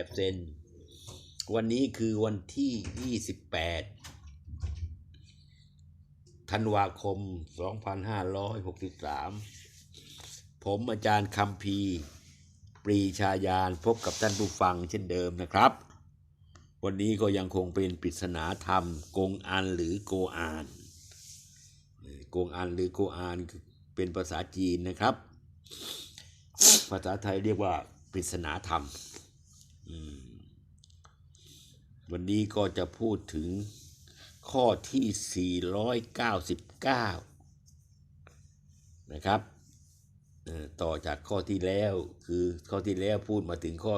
แบบเซนวันนี้คือวันที่ 28 ธันวาคม 2563 ผมอาจารย์คำพี ปรีชาญาณพบกับท่านผู้ฟังเช่นเดิมนะครับ วันนี้ก็ยังคงเป็นปริศนาธรรม กงอันหรือโกอาน กงอันหรือโกอานเป็นภาษาจีนนะครับ ภาษาไทยเรียกว่าปริศนาธรรม วันนี้ก็จะพูดถึงข้อที่ 499 นะครับต่อจากข้อที่แล้วคือข้อที่แล้วพูดมาถึงข้อ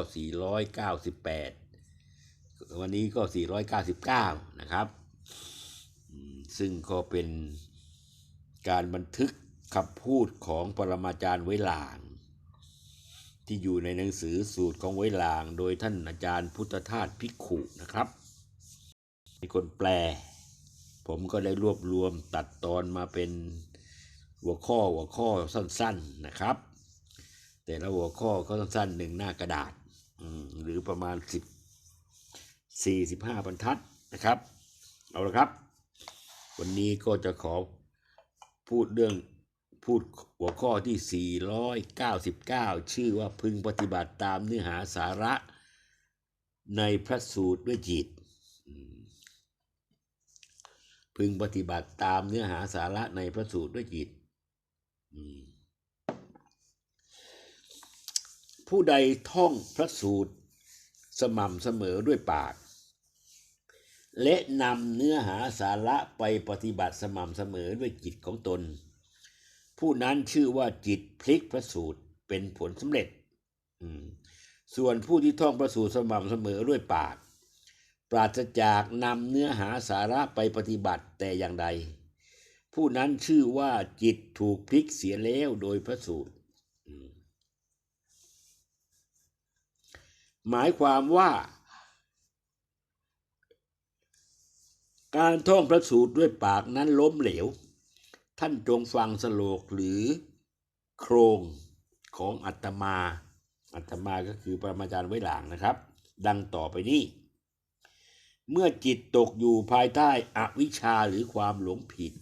498 วันนี้ก็ 499 นะครับ ซึ่งก็เป็นการบันทึกคำพูดของปรมาจารย์ไว้ลาง ที่อยู่ในหนังสือสูตรของไว้ลาง โดยท่านอาจารย์พุทธทาสภิกขุนะครับมีคนแปล ผมก็ได้รวบรวมตัดตอนมาเป็นหัวข้อหัวข้อสั้นๆนะครับ แต่ละหัวข้อก็สั้นๆหนึ่งหน้ากระดาษ หรือประมาณสิบสี่สิบห้าบรรทัดนะครับ เอาละครับ วันนี้ก็จะขอพูดเรื่อง พูดหัวข้อที่ 499 ชื่อว่าพึงปฏิบัติตามเนื้อหาสาระในพระสูตรด้วยจิต พึงปฏิบัติตามเนื้อหาสาระในพระสูตรด้วยจิต ผู้ใดท่องพระสูตรสม่ำเสมอด้วยปาก และนำเนื้อหาสาระไปปฏิบัติสม่ำเสมอด้วยจิตของตน ผู้นั้นชื่อว่าจิตพลิกพระสูตรเป็นผลสำเร็จส่วนผู้ที่ท่องพระสูตรสม่ำเสมอด้วยปาก ปราศจากนำเนื้อหาสาระไปปฏิบัติแต่อย่างใด ผู้นั้นชื่อว่าจิตถูกพลิกเสียแล้วโดยพระสูตรหมายความว่า การท่องพระสูตรด้วยปากนั้นล้มเหลว ท่านจงฟังสโลกหรือโครงของอัตมา อัตมาก็คือปรมาจารย์ไว้หลางนะครับ ดังต่อไปนี้ เมื่อจิตตกอยู่ภายใต้อวิชชาหรือความหลงผิด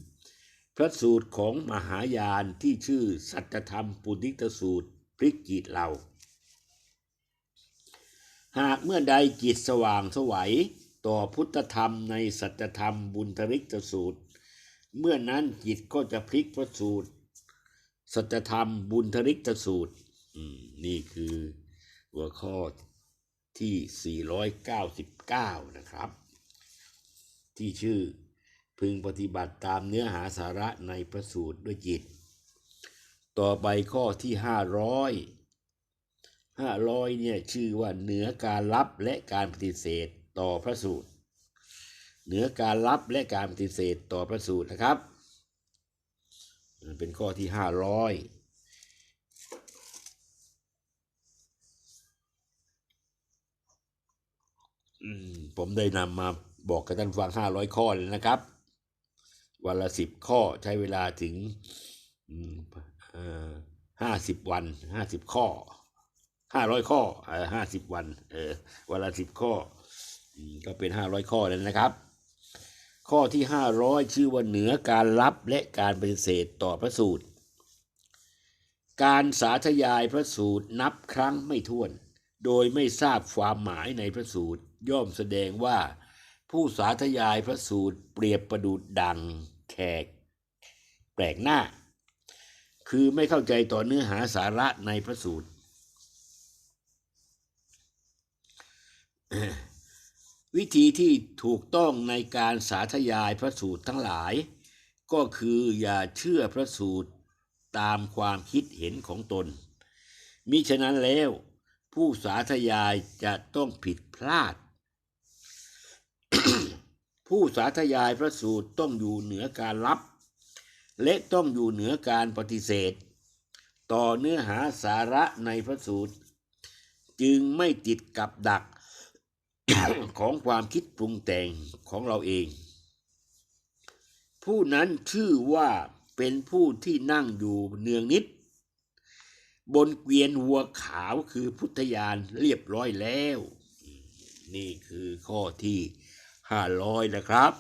พระสูตรของมหายานที่ชื่อสัจธรรมปุณิตสูตรพลิกจิตเรา หากเมื่อใดจิตสว่างสวัยต่อพุทธธรรมในสัจธรรมบุญทริกสูตร เมื่อนั้นจิตก็จะพลิกพระสูตร สัจธรรมบุญทริกสูตรอืมนี่คือหัวข้อที่ 499 นะครับ ที่ชื่อพึงปฏิบัติตามเนื้อหาสาระในพระสูตรด้วยจิต ต่อไปข้อที่ 500 500เนี่ยชื่อว่าเหนือการรับและการปฏิเสธต่อพระสูตร เหนือการรับและการปฏิเสธต่อพระสูตรนะครับ เป็นข้อที่500อืมผมได้นำมาบอกกับท่านฟัง500ข้อเลยนะครับ วันละสิบข้อใช้เวลาถึงห้าสิบวันห้าสิบข้อห้าร้อยข้อห้าสิบวัน เออวันละสิบข้อ ก็เป็นห้าร้อยข้อแล้วนะครับ ข้อที่ห้าร้อยชื่อว่าเหนือการรับและการปฏิเสธต่อพระสูตร การสาธยายพระสูตรนับครั้งไม่ถ้วน โดยไม่ทราบความหมายในพระสูตร ย่อมแสดงว่า ผู้สาธยายพระสูตรเปรียบประดุดดังแขก แปลกหน้า คือไม่เข้าใจต่อเนื้อหาสาระในพระสูตร วิธีที่ถูกต้องในการสาธยายพระสูตรทั้งหลาย ก็คืออย่าเชื่อพระสูตรตามความคิดเห็นของตน มิฉะนั้นแล้ว ผู้สาธยายจะต้องผิดพลาด ผู้สาธยายพระสูตรต้องอยู่เหนือการรับ และต้องอยู่เหนือการปฏิเสธ ต่อเนื้อหาสาระในพระสูตร จึงไม่ติดกับดัก ของความคิดปรุงแต่งของเราเอง ผู้นั้นชื่อว่าเป็นผู้ที่นั่งอยู่เนืองนิด บนเกวียนวัวขาวคือพุทธญาณเรียบร้อยแล้ว นี่คือข้อที่ห้าร้อยนะครับ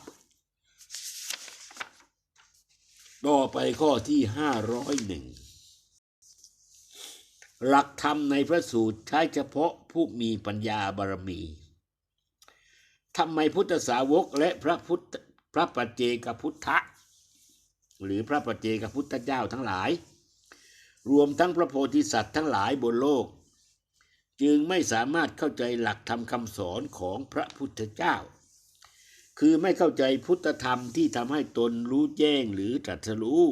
ต่อไปข้อที่ห้าร้อยหนึ่งหลักธรรมในพระสูตรใช้เฉพาะผู้มีปัญญาบารมี ทำไมพุทธสาวกและพระพุทธพระปัจเจกพุทธะ หรือพระปัจเจกพุทธเจ้าทั้งหลาย รวมทั้งพระโพธิสัตว์ทั้งหลายบนโลก จึงไม่สามารถเข้าใจหลักธรรมคำสอนของพระพุทธเจ้า คือไม่เข้าใจพุทธธรรมที่ทำให้ตนรู้แจ้งหรือตรัสรู้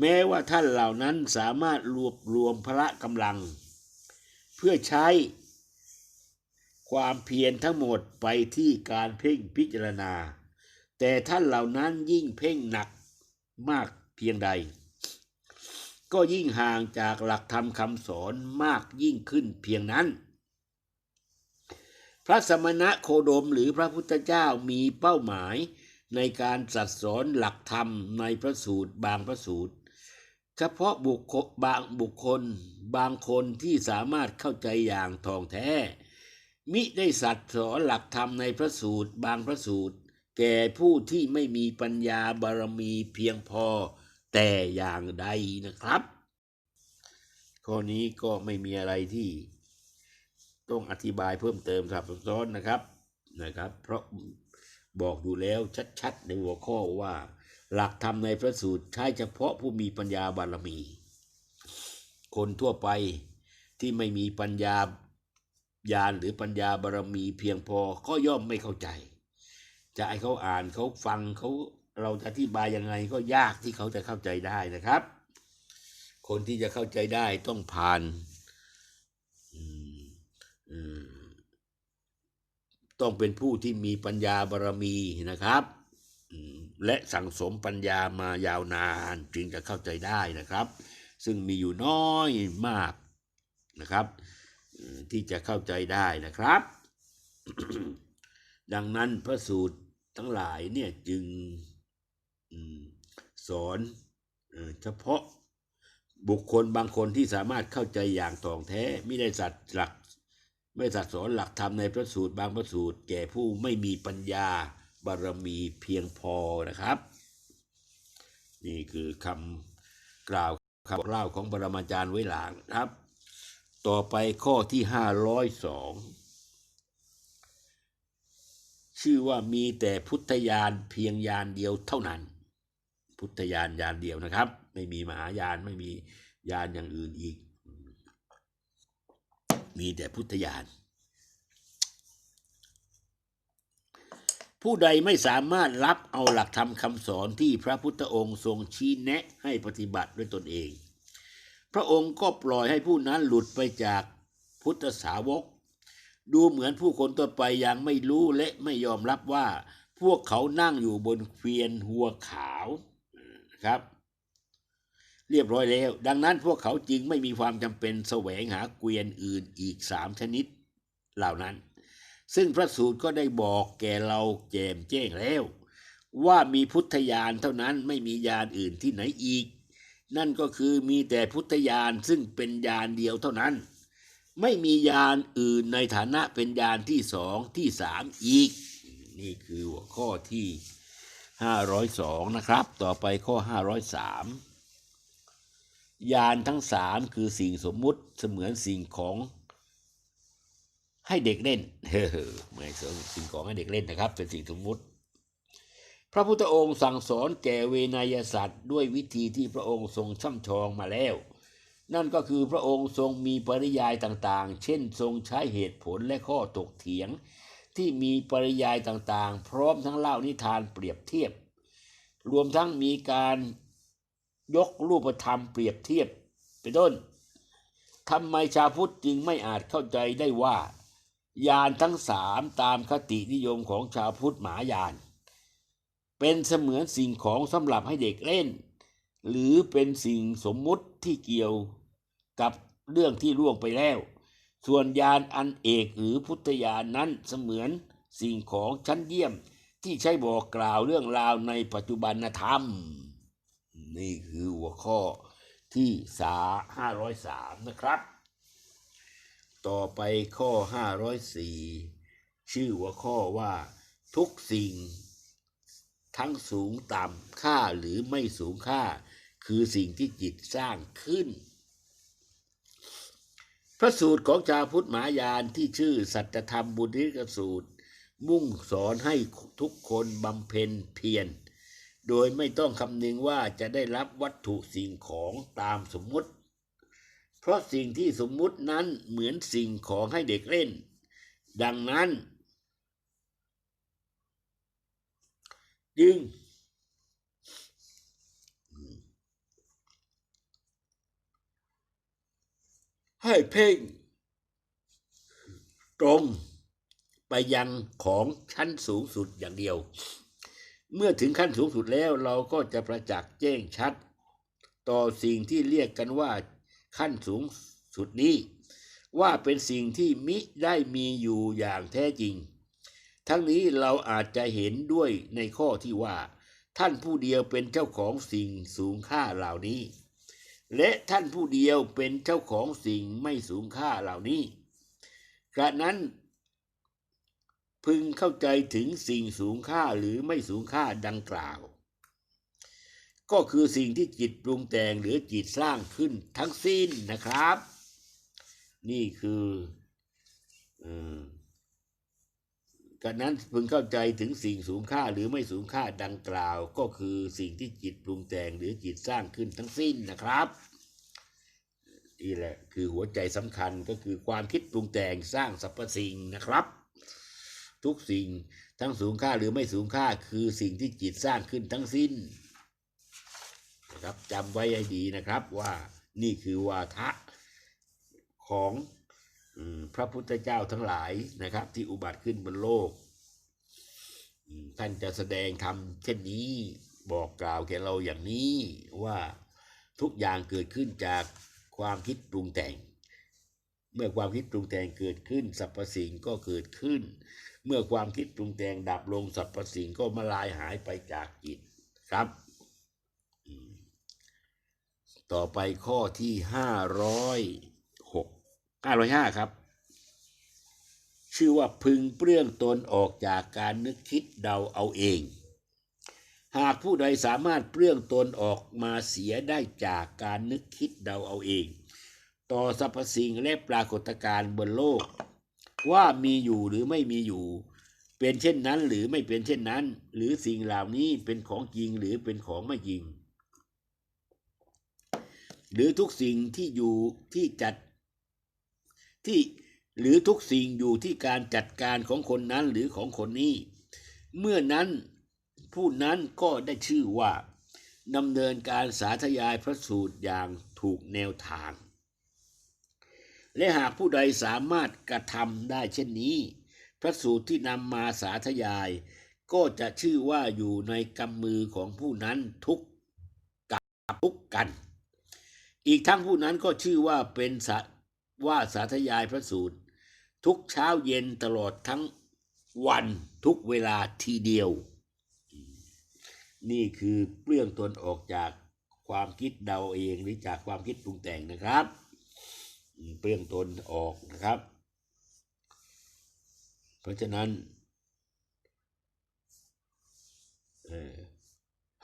แม้ว่าท่านเหล่านั้นสามารถรวบรวมพละกำลัง เพื่อใช้ ความเพียรทั้งหมดไปที่การเพ่งพิจารณา แต่ท่านเหล่านั้นยิ่งเพ่งหนักมากเพียงใด ก็ยิ่งห่างจากหลักธรรมคำสอนมากยิ่งขึ้นเพียงนั้น พระสมณะโคดมหรือพระพุทธเจ้ามีเป้าหมายในการสัสสอนหลักธรรมในพระสูตรบางพระสูตร เฉพาะบุคคลบางบุคคลบางคนที่สามารถเข้าใจอย่างทองแท้ มิได้สัตว์สอนหลักธรรมในพระสูตรบางพระสูตร แก่ผู้ที่ไม่มีปัญญาบารมีเพียงพอแต่อย่างใดนะครับ ข้อนี้ก็ไม่มีอะไรที่ต้องอธิบายเพิ่มเติมครับซ้อนนะครับนะครับ เพราะบอกดูแล้วชัดๆ ในหัวข้อว่า หลักธรรมในพระสูตรใช้เฉพาะผู้มีปัญญาบารมี คนทั่วไปที่ไม่มีปัญญา ญาณหรือปัญญาบารมีเพียงพอก็ย่อมไม่เข้าใจ จะให้เขาอ่านเขาฟังเขาเราจะอธิบายยังไงก็ยากที่เขาจะเข้าใจได้นะครับ คนที่จะเข้าใจได้ต้องผ่านต้องเป็นผู้ที่มีปัญญาบารมีนะครับและสั่งสมปัญญามายาวนานจึงจะเข้าใจได้นะครับ ซึ่งมีอยู่น้อยมากนะครับ ที่จะเข้าใจได้นะครับ ดังนั้นพระสูตรทั้งหลายเนี่ยจึงสอนเฉพาะบุคคลบางคนที่สามารถเข้าใจอย่างตองแท้ไม่ได้สัตว์หลัก ไม่สัตว์สอนหลักธรรมในพระสูตรบางพระสูตร แก่ผู้ไม่มีปัญญาบารมีเพียงพอนะครับ นี่คือคำกล่าวคำเล่าของปรมาจารย์ไว้หลังครับ ต่อไปข้อที่ห้าร้อยสองชื่อว่ามีแต่พุทธญาณเพียงญาณเดียวเท่านั้น พุทธญาณญาณเดียวนะครับ ไม่มีมหายานไม่มีญาณอย่างอื่นอีก มีแต่พุทธญาณผู้ใดไม่สามารถรับเอาหลักธรรมคำสอนที่พระพุทธองค์ทรงชี้แนะให้ปฏิบัติด้วยตนเอง พระองค์ก็ปล่อยให้ผู้นั้นหลุดไปจากพุทธสาวก ดูเหมือนผู้คนทั่วไปยังไม่รู้และไม่ยอมรับว่า พวกเขานั่งอยู่บนเกวียนหัวขาวครับ เรียบร้อยแล้ว ดังนั้นพวกเขาจึงไม่มีความจำเป็นแสวงหาเกวียนอื่นอีกสามชนิดเหล่านั้น ซึ่งพระสูตรก็ได้บอกแก่เราแจมแจ้งแล้ว ว่ามีพุทธญาณเท่านั้นไม่มีญาณอื่นที่ไหนอีก นั่นก็คือมีแต่พุทธญาณซึ่งเป็นญาณเดียวเท่านั้น ไม่มีญาณอื่นในฐานะเป็นญาณที่สองที่สามอีก นี่คือหัวข้อที่ห้าร้อยสองนะครับ ต่อไปข้อห้าร้อยสามญาณทั้งสามคือสิ่งสมมุติเสมือนสิ่งของให้เด็กเล่น เฮ้อไม่ใช่สิ่งของให้เด็กเล่นนะครับ เป็นสิ่งสมมุติ พระพุทธองค์สั่งสอนแก่เวนยสัตว์ด้วยวิธีที่พระองค์ทรงช่ำชองมาแล้ว นั่นก็คือพระองค์ทรงมีปริยายต่างๆ เช่น ทรงใช้เหตุผลและข้อตกเถียง ที่มีปริยายต่างๆ พร้อมทั้งเล่านิทานเปรียบเทียบ รวมทั้งมีการยกรูปธรรมเปรียบเทียบเป็นต้นทำไมชาวพุทธจึงไม่อาจเข้าใจได้ว่า ยานทั้งสามตามคตินิยมของชาวพุทธหมายาน เป็นเสมือนสิ่งของสำหรับให้เด็กเล่น หรือเป็นสิ่งสมมุติที่เกี่ยวกับเรื่องที่ล่วงไปแล้ว ส่วนยานอันเอกหรือพุทธญาณนั้นเสมือนสิ่งของชั้นเยี่ยมที่ใช้บอกกล่าวเรื่องราวในปัจจุบันธรรม นี่คือหัวข้อที่สาห้าร้อยสามนะครับ ต่อไปข้อห้าร้อยสี่ชื่อหัวข้อว่าทุกสิ่ง ทั้งสูงต่ำค่าหรือไม่สูงค่า คือสิ่งที่จิตสร้างขึ้น พระสูตรของชาวพุทธมหายานที่ชื่อสัจธรรมบุญริกสูตร มุ่งสอนให้ทุกคนบำเพ็ญเพียรโดยไม่ต้องคำนึงว่าจะได้รับวัตถุสิ่งของตามสมมุติ เพราะสิ่งที่สมมุตินั้นเหมือนสิ่งของให้เด็กเล่น ดังนั้น จึงให้เพ่ง ตรงไปยังของชั้นสูงสุดอย่างเดียว เมื่อถึงขั้นสูงสุดแล้วเราก็จะประจักษ์แจ้งชัด ต่อสิ่งที่เรียกกันว่าขั้นสูงสุดนี้ ว่าเป็นสิ่งที่มิได้มีอยู่อย่างแท้จริง ทั้งนี้เราอาจจะเห็นด้วยในข้อที่ว่า ท่านผู้เดียวเป็นเจ้าของสิ่งสูงค่าเหล่านี้ และท่านผู้เดียวเป็นเจ้าของสิ่งไม่สูงค่าเหล่านี้กระนั้นพึงเข้าใจถึงสิ่งสูงค่าหรือไม่สูงค่าดังกล่าว ก็คือสิ่งที่จิตปรุงแต่งหรือจิตสร้างขึ้นทั้งสิ้นนะครับ นี่คืออ กระนั้นพึงเข้าใจถึงสิ่งสูงค่าหรือไม่สูงค่าดังกล่าว ก็คือสิ่งที่จิตปรุงแต่งหรือจิตสร้างขึ้นทั้งสิ้นนะครับนี่แหละคือหัวใจสำคัญก็คือความคิดปรุงแต่งสร้างสรรพสิ่งนะครับ ทุกสิ่งทั้งสูงค่าหรือไม่สูงค่าคือสิ่งที่จิตสร้างขึ้นทั้งสิ้นนะครับจำไว้ให้ดีนะครับว่านี่คือวาทะของ พระพุทธเจ้าทั้งหลายนะครับ ที่อุบัติขึ้นบนโลก ท่านจะแสดงธรรมเช่นนี้บอกกล่าวแก่เราอย่างนี้ว่าทุกอย่างเกิดขึ้นจากความคิดปรุงแต่ง เมื่อความคิดปรุงแต่งเกิดขึ้นสรรพสิ่งก็เกิดขึ้น เมื่อความคิดปรุงแต่งดับลงสรรพสิ่งก็มาลายหายไปจากจิตครับ ต่อไปข้อที่ห้าร้อย หกห้อยห้าครับ ชื่อว่าพึงเปลื้องตนออกจากการนึกคิดเดาเอาเอง หากผู้ใดสามารถเปลื้องตนออกมาเสียได้จากการนึกคิดเดาเอาเอง ต่อสรรพสิ่งและปรากฏการณ์บนโลก ว่ามีอยู่หรือไม่มีอยู่เป็นเช่นนั้นหรือไม่เป็นเช่นนั้น หรือสิ่งเหล่านี้เป็นของจริงหรือเป็นของไม่จริง หรือทุกสิ่งที่อยู่ที่จัด ที่หรือทุกสิ่งอยู่ที่การจัดการของคนนั้นหรือของคนนี้ เมื่อนั้นผู้นั้นก็ได้ชื่อว่าดำเนินการสาธยายพระสูตรอย่างถูกแนวทาง และหากผู้ใดสามารถกระทำได้เช่นนี้ พระสูตรที่นำมาสาธยาย ก็จะชื่อว่าอยู่ในกำมือของผู้นั้นทุกกับทุกกัน อีกทั้งผู้นั้นก็ชื่อว่าเป็น ว่าสาธยายพระสูตร ทุกเช้าเย็นตลอดทั้งวันทุกเวลาทีเดียว นี่คือเปลื้องตนออกจากความคิดเดาเองหรือจากความคิดปรุงแต่งนะครับเปลื้องตนออกนะครับ เพราะฉะนั้น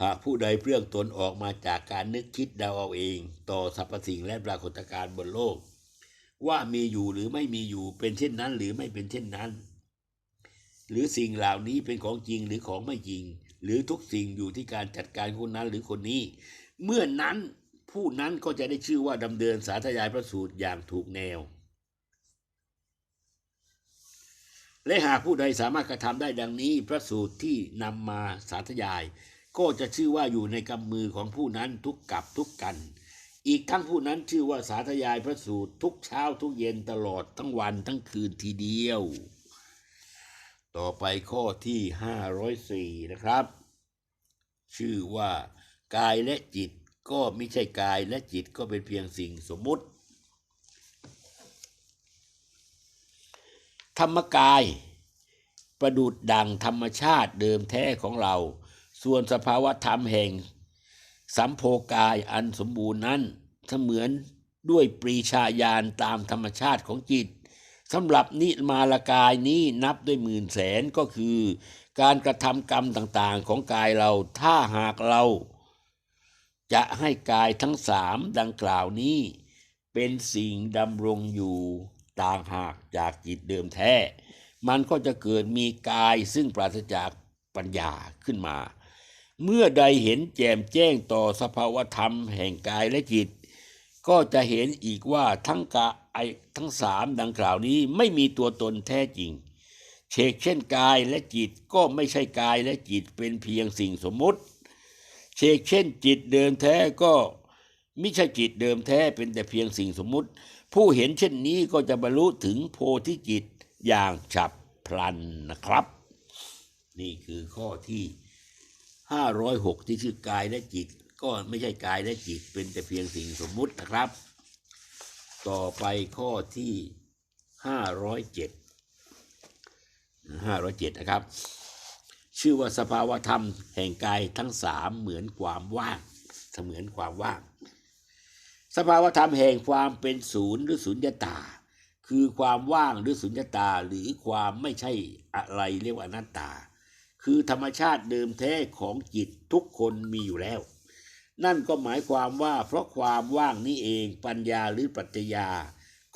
หากผู้ใดเปลื้องตนออกมาจากการนึกคิดเดาเอาเอง ต่อสรรพสิ่งและปรากฏการณ์บนโลก ว่ามีอยู่หรือไม่มีอยู่เป็นเช่นนั้น หรือไม่เป็นเช่นนั้น หรือสิ่งเหล่านี้เป็นของจริงหรือของไม่จริง หรือทุกสิ่งอยู่ที่การจัดการคนนั้นหรือคนนี้ เมื่อนั้นผู้นั้นก็จะได้ชื่อว่าดำเนินสาธยายพระสูตรอย่างถูกแนว และหากผู้ใดสามารถกระทำได้ดังนี้ พระสูตรที่นำมาสาธยาย ก็จะชื่อว่าอยู่ในกำมือของผู้นั้นทุกกับทุกกัน อีกทั้งผู้นั้นชื่อว่าสาธยายพระสูตรทุกเช้าทุกเย็นตลอดทั้งวันทั้งคืนทีเดียว ต่อไปข้อที่ห้าร้อยสี่นะครับ ชื่อว่ากายและจิตก็ไม่ใช่กายและจิตก็เป็นเพียงสิ่งสมมุติ ธรรมกายประดุดดังธรรมชาติเดิมแท้ของเรา ส่วนสภาวะธรรมแห่ง สัมโพกายอันสมบูรณ์นั้นเสมือนด้วยปรีชาญาณตามธรรมชาติของจิตสำหรับนิมาลกายนี้นับด้วยหมื่นแสนก็คือ การกระทำกรรมต่างๆของกายเราถ้าหากเรา จะให้กายทั้งสามดังกล่าวนี้ เป็นสิ่งดำรงอยู่ต่างหากจากจิตเดิมแท้ มันก็จะเกิดมีกายซึ่งปราศจากปัญญาขึ้นมา เมื่อใดเห็นแจ่มแจ้งต่อสภาวธรรมแห่งกายและจิต ก็จะเห็นอีกว่าทั้งกายทั้งสามดังกล่าวนี้ไม่มีตัวตนแท้จริงเชกเช่นกายและจิตก็ไม่ใช่กายและจิตเป็นเพียงสิ่งสมมุติเชกเช่นจิตเดิมแท้ก็ไม่ใช่จิตเดิมแท้เป็นแต่เพียงสิ่งสมมุติ ผู้เห็นเช่นนี้ก็จะบรรลุถึงโพธิจิตอย่างฉับพลันนะครับ นี่คือข้อที่ 506ที่ชื่อกายและจิต ก็ไม่ใช่กายและจิตเป็นแต่เพียงสิ่งสมมุตินะครับ ต่อไปข้อที่507 507นะครับ ชื่อว่าสภาวธรรมแห่งกายทั้งสามเหมือนความว่างเสมือนความว่าง สภาวธรรมแห่งความเป็นศูนย์หรือสุญญตา คือความว่างหรือสุญญตาหรือความไม่ใช่อะไรเรียกว่าอนัตตา คือธรรมชาติเดิมแท้ของจิตทุกคนมีอยู่แล้ว นั่นก็หมายความว่าเพราะความว่างนี้เองปัญญาหรือปรัชญา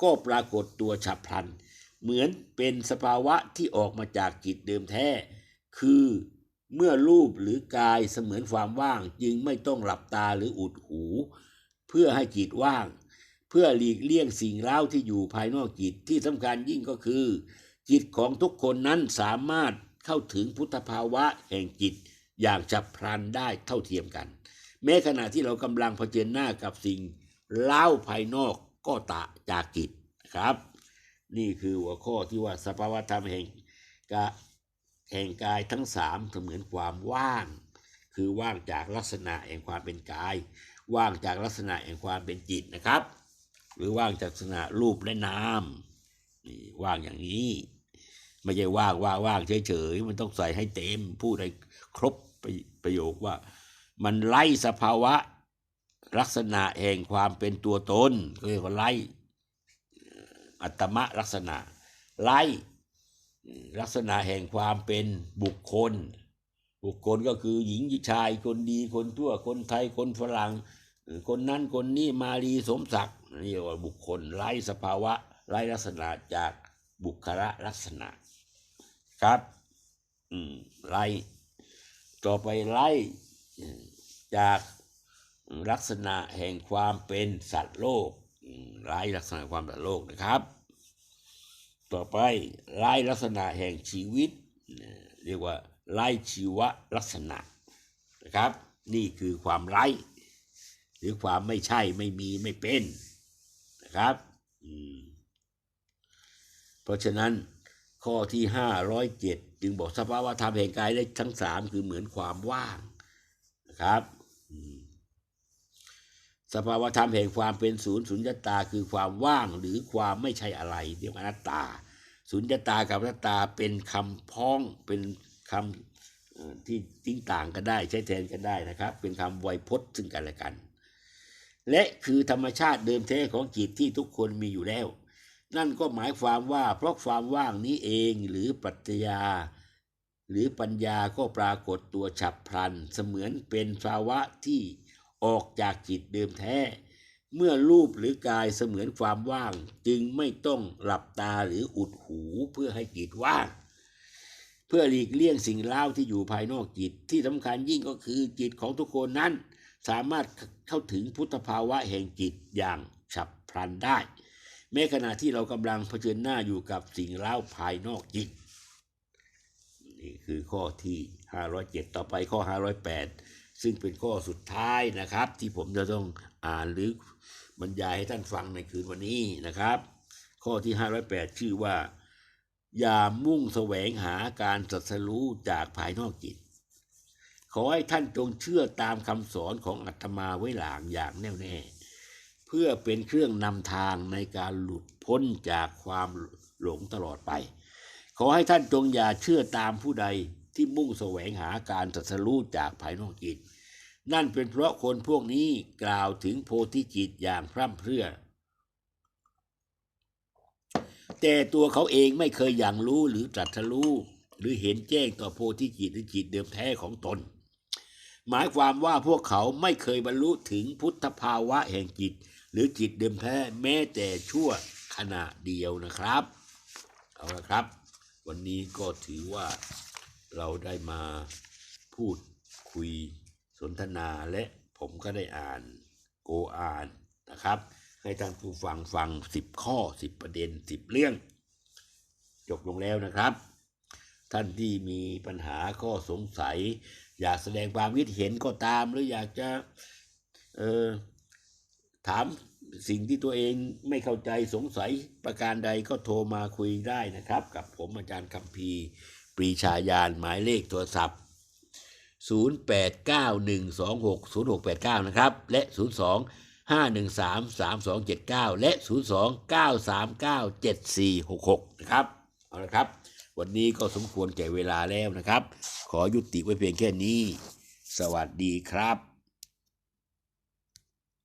ก็ปรากฏตัวฉับพลัน เหมือนเป็นสภาวะที่ออกมาจากจิตเดิมแท้ คือเมื่อรูปหรือกายเสมือนความว่างจึงไม่ต้องหลับตาหรืออุดหู เพื่อให้จิตว่าง เพื่อหลีกเลี่ยงสิ่งเล่าที่อยู่ภายนอกจิตที่สำคัญยิ่งก็คือ จิตของทุกคนนั้นสามารถ เข้าถึงพุทธภาวะแห่งจิต อย่างฉับพลันได้เท่าเทียมกัน แม้ขณะที่เรากำลังเผชิญหน้ากับสิ่งเล่าภายนอกก็ตะจากจิตครับ นี่คือหัวข้อที่ว่าสภาวธรรมแห่งกะแห่งกายทั้งสามเสมือนความว่าง คือว่างจากลักษณะแห่งความเป็นกาย ว่างจากลักษณะแห่งความเป็นจิตนะครับ หรือว่างจากลักษณะรูปและนามนี่ว่างอย่างนี้ ไม่ใช่ว่างว่างว่างเฉยๆมันต้องใส่ให้เต็มพูดให้ครบประประโยคว่า มันไล่สภาวะลักษณะแห่งความเป็นตัวตนเรียกว่าไล่อัตมะลักษณะ ไล่ลักษณะแห่งความเป็นบุคคล บุคคลก็คือหญิงชายคนดีคนทั่วคนไทยคนฝรั่งคนนั้นคนนี้มาลีสมศักดิ์นี่ว่าบุคคลไล่สภาวะไล่ลักษณะจากบุคละลักษณะ ครับ อืมไล่ต่อไปไล่จากลักษณะแห่งความเป็นสัตว์โลกไล่ลักษณะความสัตว์โลกนะครับ ต่อไปไล่ลักษณะแห่งชีวิต เรียกว่าไล่ชีวลักษณะนะครับ นี่คือความไล่หรือความไม่ใช่ไม่มีไม่เป็นนะครับเพราะฉะนั้น ข้อที่ห้าร้อยเจ็ดจึงบอกสภาวะธรรมแห่งกายได้ทั้งสามคือเหมือนความว่างนะครับสภาวะธรรมแห่งความเป็นศูนย์สุญญตาคือความว่างหรือความไม่ใช่อะไรเรียกว่าอนัตตาสุญญตากับอนัตตาเป็นคำพ้องเป็นคำเอ่อที่ติ้งต่างกันได้ใช้แทนกันได้นะครับ เป็นคำไวยพจน์ซึ่งกันและกัน และคือธรรมชาติเดิมแท้ของจิตที่ทุกคนมีอยู่แล้ว นั่นก็หมายความว่าเพราะความว่างนี้เองหรือปรัชญา หรือปัญญาก็ปรากฏตัวฉับพลัน เสมือนเป็นภาวะที่ออกจากจิตเดิมแท้ เมื่อรูปหรือกายเสมือนความว่าง จึงไม่ต้องหลับตาหรืออุดหูเพื่อให้จิตว่าง เพื่อหลีกเลี่ยงสิ่งเล่าที่อยู่ภายนอกจิตที่สำคัญยิ่งก็คือจิตของทุกคนนั้น สามารถเข้าถึงพุทธภาวะแห่งจิตอย่างฉับพลันได้ แม้ขณะที่เรากำลังเผชิญหน้าอยู่กับสิ่งเล่าภายนอกจิตนี่คือข้อที่ 507 ต่อไปข้อ 508 ซึ่งเป็นข้อสุดท้ายนะครับ ที่ผมจะต้องอ่านหรือบรรยายให้ท่านฟังในคืนวันนี้นะครับ ข้อที่ 508 ชื่อว่า อย่ามุ่งแสวงหาการตรัสรู้จากภายนอกจิต ขอให้ท่านจงเชื่อตามคำสอนของอัตมาไว้หลางอย่างแน่วแน่ พื่อเป็นเครื่องนำทางในการหลุดพ้นจากความหลงตลอดไป ขอให้ท่านจงอย่าเชื่อตามผู้ใดที่มุ่งแสวงหาการตรัสรู้จากภายนอกจิต นั่นเป็นเพราะคนพวกนี้กล่าวถึงโพธิจิตอย่างพร่ำเพรื่อ แต่ตัวเขาเองไม่เคยอย่างรู้หรือตรัสรู้หรือเห็นแจ้งต่อโพธิจิตหรือจิตเดิมแท้ของตน หมายความว่าพวกเขาไม่เคยบรรลุถึงพุทธภาวะแห่งจิต หรือจิตเดิมแท้แม้แต่ชั่วขณะเดียวนะครับ เอาละครับ วันนี้ก็ถือว่าเราได้มาพูดคุยสนทนาและผมก็ได้อ่านโกอ่านนะครับ ให้ท่านผู้ฟังฟังสิบข้อสิบประเด็นสิบเรื่อง จบลงแล้วนะครับ ท่านที่มีปัญหาข้อสงสัย อยากแสดงความคิดเห็นก็ตามหรืออยากจะเออ ถามสิ่งที่ตัวเองไม่เข้าใจสงสัยประการใดก็โทรมาคุยได้นะครับ กับผมอาจารย์คำพีปรีชาญาณหมายเลขโทรศัพท์ 0891260689 นะครับ และ 02 513 3279 และ 02 939 7466 นะครับ เอาละครับ วันนี้ก็สมควรแก่เวลาแล้วนะครับ ขอยุติไว้เพียงแค่นี้ สวัสดีครับ